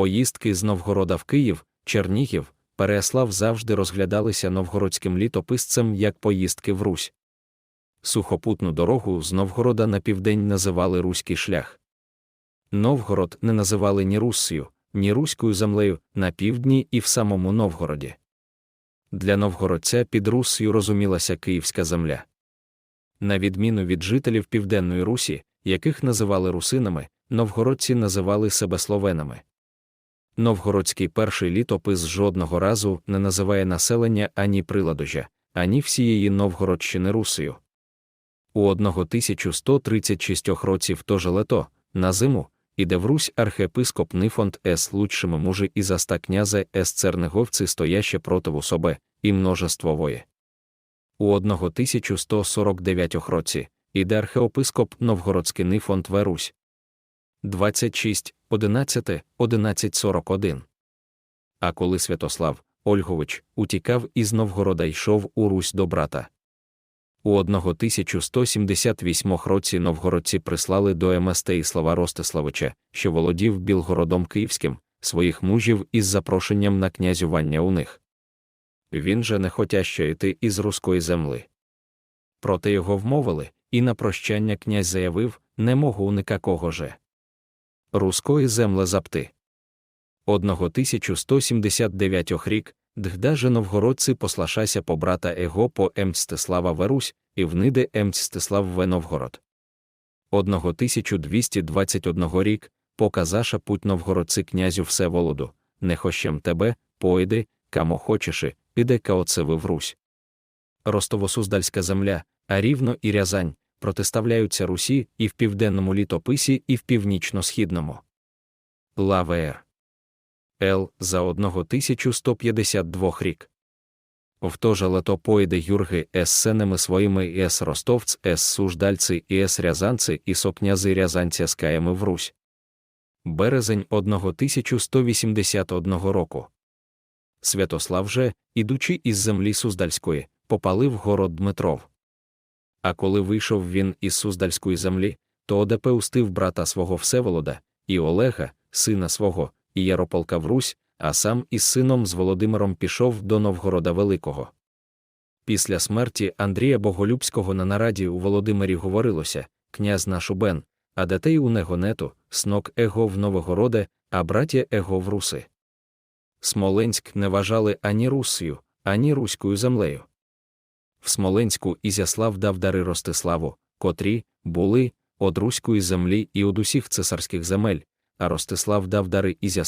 Поїздки з Новгорода в Київ, Чернігів, Переяслав завжди розглядалися новгородським літописцем як поїздки в Русь. Сухопутну дорогу з Новгорода на південь називали Руський шлях. Новгород не називали ні Руссію, ні Руською землею на півдні і в самому Новгороді. Для новгородця під Руссію розумілася Київська земля. На відміну від жителів Південної Русі, яких називали русинами, новгородці називали себе словенами. Новгородський перший літопис жодного разу не називає населення ані приладожа, ані всієї Новгородщини Русею. У 1136 році в то же лето, на зиму, іде в Русь архієпископ Нифонт С. лучшими мужи і заста князя С. Церниговці стояще противу себе, і множество вої. У 1149 році іде архієпископ Новгородський Нифонт В. Русь. 26, 11, 1141. А коли Святослав Ольгович утікав із Новгорода йшов у Русь до брата. У 1178 році новгородці прислали до Мстеїслава Ростиславича, що володів Білгородом Київським, своїх мужів із запрошенням на князювання у них. Він же не хотяще йти із руської земли. Проте його вмовили, і на прощання князь заявив не можу никакого же. Руської земле запти. 1179 рік, дгда же новгородці послашася по брата Его по Емстислава Верусь, і вниде Емстислав В Новгород. 1221 рік, показаша путь новгородці князю Всеволоду, не хощем тебе, пойди, камо хочеши, іде каоцеви в Русь. Ростово-Суздальська земля, а рівно і Рязань, протиставляються Русі і в південному літописі, і в північно-східному. Лавер Л. за 1152 рік. В то же Юрги ес сенами своїми і ес ростовць, ес суждальці і ес рязанці і сокнязи рязанця з каями в Русь. Березень 1181 року. Святослав же, ідучи із землі Суздальської, попалив город Дмитров. А коли вийшов він із Суздальської землі, то одепе устив брата свого Всеволода, і Олега, сина свого, і Ярополка в Русь, а сам із сином з Володимиром пішов до Новгорода Великого. Після смерті Андрія Боголюбського на нараді у Володимирі говорилося князь наш Убен, а дітей у него нету, снок его в Новогороде, а браття его в Руси. Смоленськ не вважали ані Руссію, ані Руською землею. В Смоленську Ізяслав дав дари Ростиславу, котрі були од Руської землі і од усіх цесарських земель, а Ростислав дав дари Ізяславу.